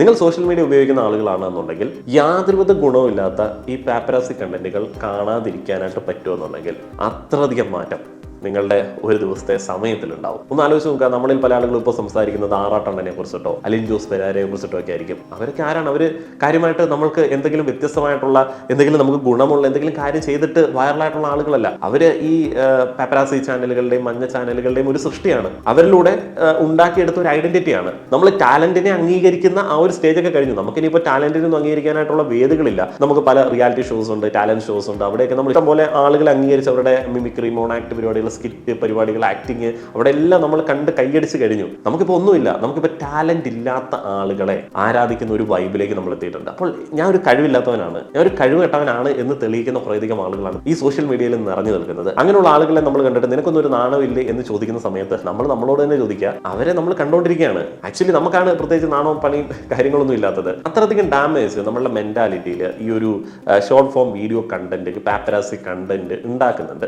നിങ്ങൾ social media ഉപയോഗിക്കുന്ന ആളുകളാണെന്നുണ്ടെങ്കിൽ യാതൊരുവിധ ഗുണവുമില്ലാത്ത ഈ പാപ്പരാസി കണ്ടന്റുകൾ കാണാതിരിക്കാനായിട്ട് പറ്റുമെന്നുണ്ടെങ്കിൽ അത്രയധികം മാറ്റം നിങ്ങളുടെ ഒരു ദിവസത്തെ സമയത്തിലുണ്ടാവും. ഒന്ന് ആലോചിച്ച് നോക്കുക. നമ്മളിൽ പല ആളുകളും ഇപ്പോൾ സംസാരിക്കുന്നത് ആറാട്ടണ്ണനെ കുറിച്ചിട്ടോ അലിൻ ജോസ് പെരാരയെ കുറിച്ചിട്ടോ ഒക്കെ ആയിരിക്കും. അവരൊക്കെ ആരാണ്? അവർ കാര്യമായിട്ട് നമ്മൾക്ക് എന്തെങ്കിലും വ്യത്യസ്തമായിട്ടുള്ള എന്തെങ്കിലും നമുക്ക് ഗുണമുള്ള എന്തെങ്കിലും കാര്യം ചെയ്തിട്ട് വൈറലായിട്ടുള്ള ആളുകളല്ല. അവർ ഈ പാപ്പരാസി ചാനലുകളുടെയും മഞ്ഞ ചാനലുകളുടെയും ഒരു സൃഷ്ടിയാണ്. അവരിലൂടെ ഉണ്ടാക്കിയെടുത്ത ഒരു ഐഡന്റിറ്റിയാണ് നമ്മൾ ടാലന്റിനെ അംഗീകരിക്കുന്ന ആ ഒരു സ്റ്റേജൊക്കെ കഴിഞ്ഞു. നമുക്ക് ഇനിയിപ്പോൾ ടാലന്റിനൊന്നും അംഗീകരിക്കാനായിട്ടുള്ള വേദികളില്ല. നമുക്ക് പല റിയാലിറ്റി ഷോസ് ഉണ്ട് ടാലന്റ് ഷോസ് ഉണ്ട്. അവിടെയൊക്കെ നമ്മൾ ഇഷ്ടംപോലെ ആളുകൾ അംഗീകരിച്ച് അവരുടെ മിമിക്രി മോണാക്ട് ആക്ട് പരിപാടികൾ സ്കിറ്റ് പരിപാടികൾ ആക്ടിങ് അവിടെ എല്ലാം നമ്മൾ കണ്ട് കൈയടിച്ച് കഴിഞ്ഞു. നമുക്കിപ്പോൾ ഒന്നുമില്ല. നമുക്കിപ്പോൾ ടാലന്റ് ഇല്ലാത്ത ആളുകളെ ആരാധിക്കുന്ന ഒരു വൈബിലേക്ക് നമ്മൾ എത്തിയിട്ടുണ്ട്. അപ്പോൾ ഞാൻ ഒരു കഴിവില്ലാത്തവനാണ്. ഞാൻ ഒരു കഴിവ് കെട്ടവനാണ് എന്ന് തെളിയിക്കുന്ന കുറേയധികം ആളുകളാണ് ഈ സോഷ്യൽ മീഡിയയിൽ നിറഞ്ഞു നിൽക്കുന്നത്. അങ്ങനെയുള്ള ആളുകളെ നമ്മൾ കണ്ടിട്ട് നിനക്കൊന്നും ഒരു നാണമില്ലേ എന്ന് ചോദിക്കുന്ന സമയത്ത് നമ്മൾ നമ്മളോട് തന്നെ ചോദിക്കുക. അവരെ നമ്മൾ കണ്ടുകൊണ്ടിരിക്കുകയാണ് ആക്ച്വലി നമുക്കാണ് പ്രത്യേകിച്ച് നാണവും പണിയും കാര്യങ്ങളൊന്നും ഇല്ലാത്തത്. അത്രയധികം ഡാമേജ് നമ്മളുടെ മെന്റാലിറ്റിയിൽ ഈ ഒരു short form video content paparazzi content ഉണ്ടാക്കുന്നുണ്ട്.